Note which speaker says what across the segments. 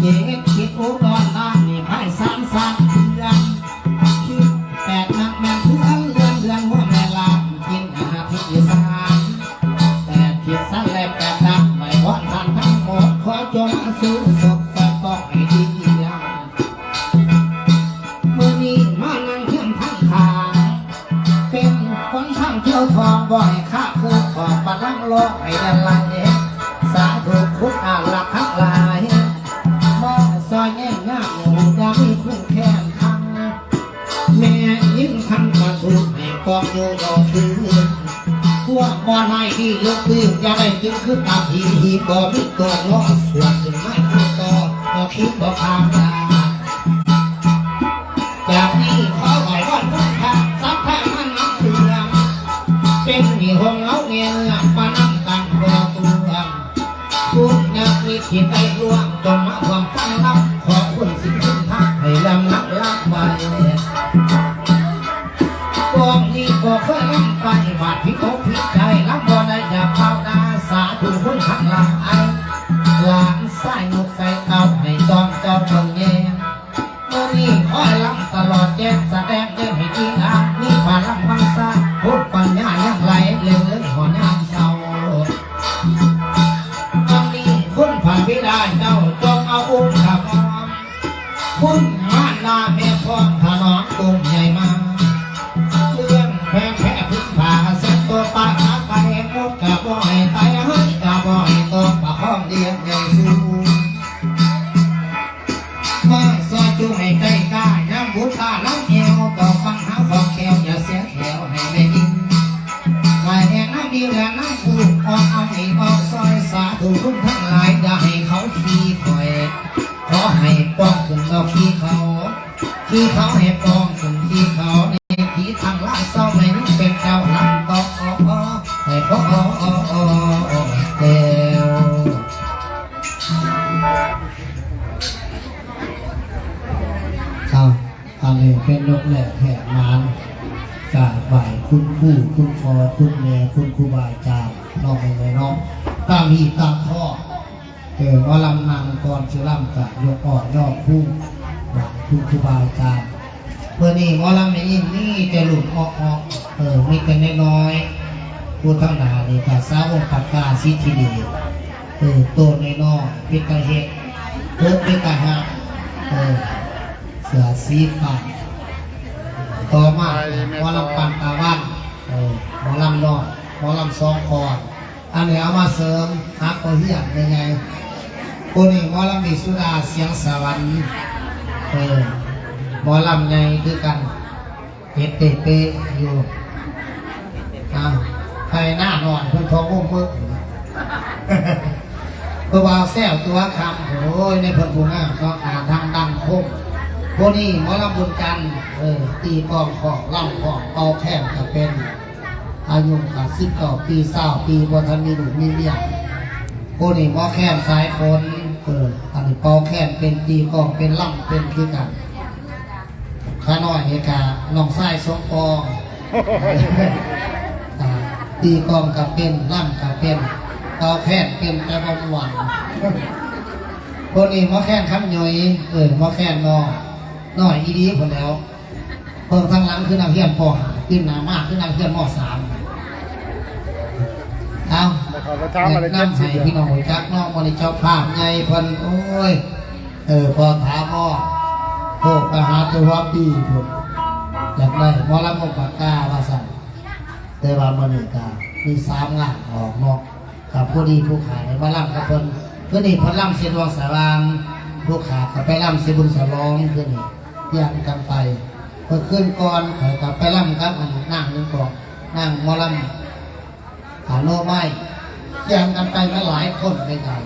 Speaker 1: เจ็ดคิดอุดรธานีภายสามสามเดือนคิดแปดนักแม่นเพื่อนเดือนเดือนหัวแม่ลากินอาหารที่อีสานแปดคิดสั้นและแปดดักไม่พอทานทั้งหมดขอจงสู้ศพแต่ต้องให้ดีอย่างเมื่อนี้มานั่งเที่ยงทั้งทางเป็นคนทางเที่ยวทองบ่อยข้าคือขอปลังโลกให้ได้ไหลสาธุคุณอาลัก บ่อนายที่ยกตื้ออย่าได้กินคือตาผีหีบ่มีตัวล้อสวดถึงไม่คือต่อบ่คิดบ่พามตาจากนี้ขอไหว้วอนพุทธะสัพพะมันนับเตืองเป็นมีหงเงาเงียงมานั่งตั้งตัวตัวทุกนักวิธีไปล่วงจงมาความฟังรับ ลอดแจ้ง อให้ป้องถึงเราขี้เขาขี้เขาให้ป้องถึงขี้เขาในที่ทางล่างเศร้าไม่นึกเป็นเจ้าลำต่อให้พ่อเดียวครับอันนี้เป็นนกแหลกแหกมานกาไหวคุณคู่คุณฟอคุณแม่คุณครูบาอาจารย์น้องไม่ไม่น้องตามหีตามท่อ เออว่าลำนางก่อนสิลำกะยกอ่อกยอกคู่ไหวคุณครูบาอาจารย์เมื่อนี้ว่าลำในยิ่งนี่จะหลุดออกออกเออมีกันน้อยผู้ทั้งหลายนี่กาสาวงปากกาสิทีเดีเออโตน้อยๆเป็นกระเฮ็ดเพิ่มเป็นกระหักเออเสือสีฟ้าต่อมาหมอลำปันตาวันเออหมอลำนอยหมอลำสองคออันนี้เอามาเสริมฮักก็เฮียนยังไง คนนี้หมอลำมีสุดาเสียงสวรรค์เออหมอลำไงคือกันเฮ็ดเตะเตะอยู่อ้าวใครหน้านอนเพิ่นทองอุ้มมึกตัววาวแซวตัวคำโอ้ยในเพิ่นผู้งามก็อ่านทางดังคมพวกนี้หมอลำบุญจันเออตีกองของล่ำของเป่าแค้นก็เป็นอายุกับสิบเก้าปีเศร้าปีบทันมีหนูกมีเมียพวกนี้หมอแค้นสายฝน อออันนี้เป่าแค้นเป็นตีกลองเป็นล่ำเป็นคือกันข้าน้อยเอกาน้องไส้สมปองอ่าตีกลองกับเป็นล่ำกับเป็นเป่าแค้นเป็นแต่บำหวันคนนี้หมอแค้นคำย่อยเออหมอแค้นนอน้อยอีดีผลแล้วเพิ่มทั้งหลังคือนักเรียนปหาขึ้นหนามากคือนักเรียนมสามเอา
Speaker 2: แต่ขอประทามอะไรเจ็ด
Speaker 1: น
Speaker 2: สิ
Speaker 1: ให้
Speaker 2: บ
Speaker 1: พี่น้องจักน้องมณิเจ้าภาพไงพิ่นโอ้ย เออพอถามพ่อโทษกหาตัวปีพุ่นอยากได้มอลำมงปากกาว่าสั่นแต่ว่ามันกามีสามงานออกนอกกับผู้ดีผู้ขายหมาลำกับเพิ่นเพื่อนี่พิ่นลำเสียดวงสารางผู้ขากับไปลำเสียบุญสารองเพื่อนี่แยกกันไปเพื่อขึ้นก่อนขากับไปลำครับอันนั่งนึงก่อนนั่งมอลำหาโนไม้ แยกกันไปก็หลายคนด้วยกัน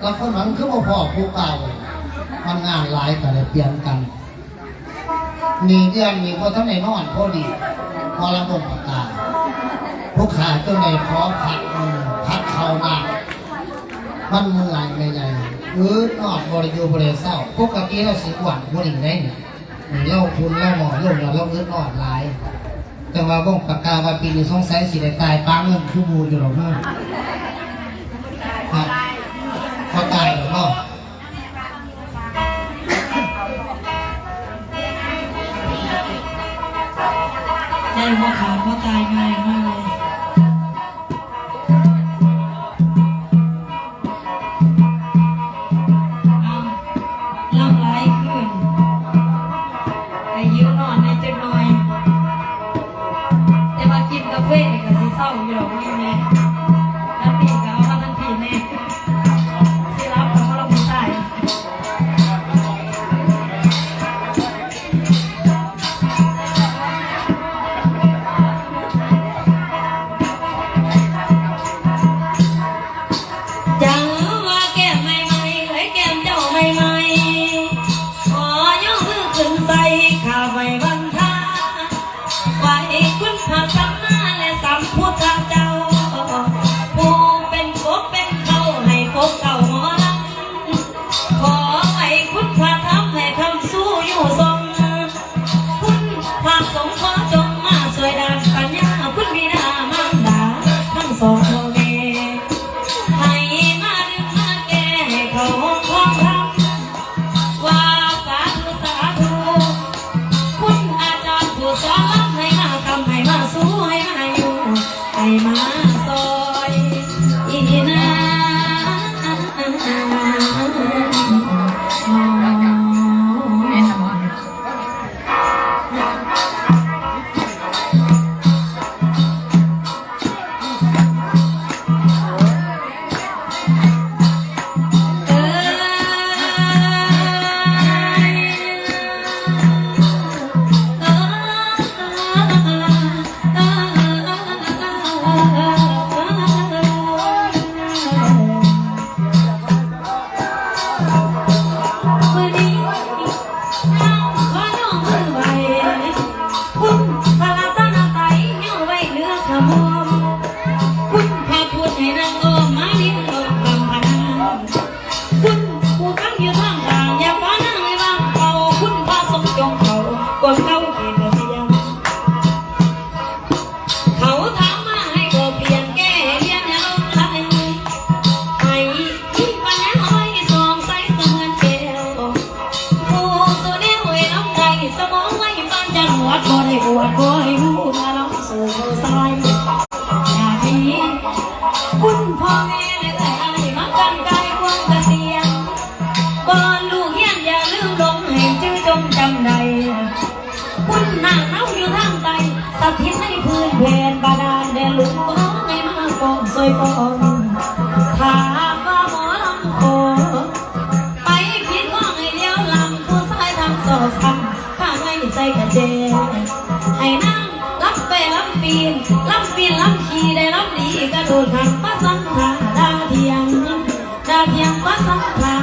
Speaker 1: แล้วคนนั้นคือบพ่อผู้เก่ามันงานหลายก็เลยเปลี่ยนกันนี่เดือนนี้พอท่านในนอนพอดีพอระบบประกาศผู้ขาเจ้าในพร้อมพัดมือพัดเข่ามามันเมื่อยไม่ไงเออนอนบริยูบริเศร้าปกติเราสิหวังบริได้นี่นี่เราคุณเราหมอลงแล้วเราเอื้อนอนหลาย แต่ว่าบ้องปากกาว่าปีนี้สงสัยสิได้ตายปังเงินคู่บูนอยู่หรอกเนาะครัพอตายหรอ
Speaker 2: กเนาะได้พ่อขาพ่อตายง่ายมากเลยเอาล่ำไรขึ้นอายุนอนในจะน้อย Sau như. Gostava ก่อนถามว่าหมอลำโคไปผิดข้องไอ้เลี้ยวลำผู้ชายทำสอบซ้ำข้างในใส่กระเจให้นั่งรับไปรับปีนรับปีนรับขี่ได้รับดีกระโดดขังป้าสังขาดาเทียงดาเทียงป้าสังขา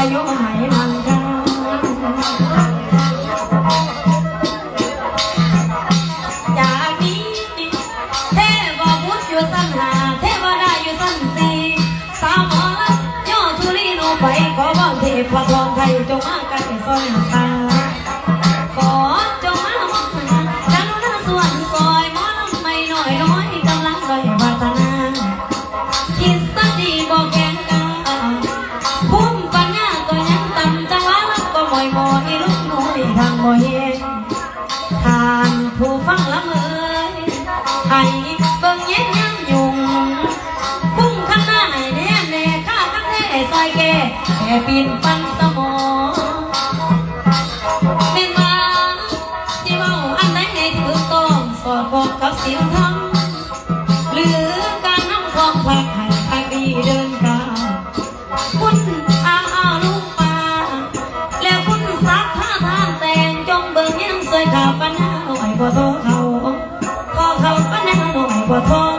Speaker 2: ไรอย่ แก่ปีนปันสมองเป็นว่าที่เมาอันไหนให้ถือต้องสอดคล้องกับศีลธรรมหรือการนำของผักให้ทางดีเดินกาคุณอาอาลูกมาแล้วคุณสักท่าทางแต่งจงเบิ่งยังสวยขาวปัญหาหน่อยกว่าโตเขาพอเขาปัญหาหน่อยกว่าโต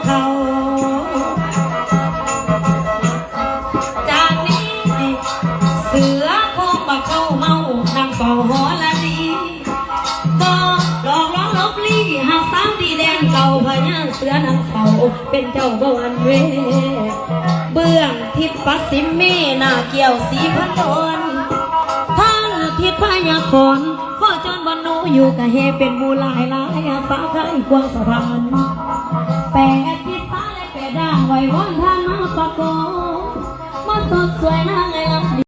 Speaker 2: เป็นเจ้าบวันเว เบื้องทิศปัสสิมเมนาเกี่ยวสีพันตนทางทิศพญาคอนข้อจนบรรโนอยู่กับเฮเป็นมูลายลายอาสาไทยกวางสะพานแปดทิศฟ้าและแปดด้านไว้วอนทางมาปะโกมาสดสวยนางไงล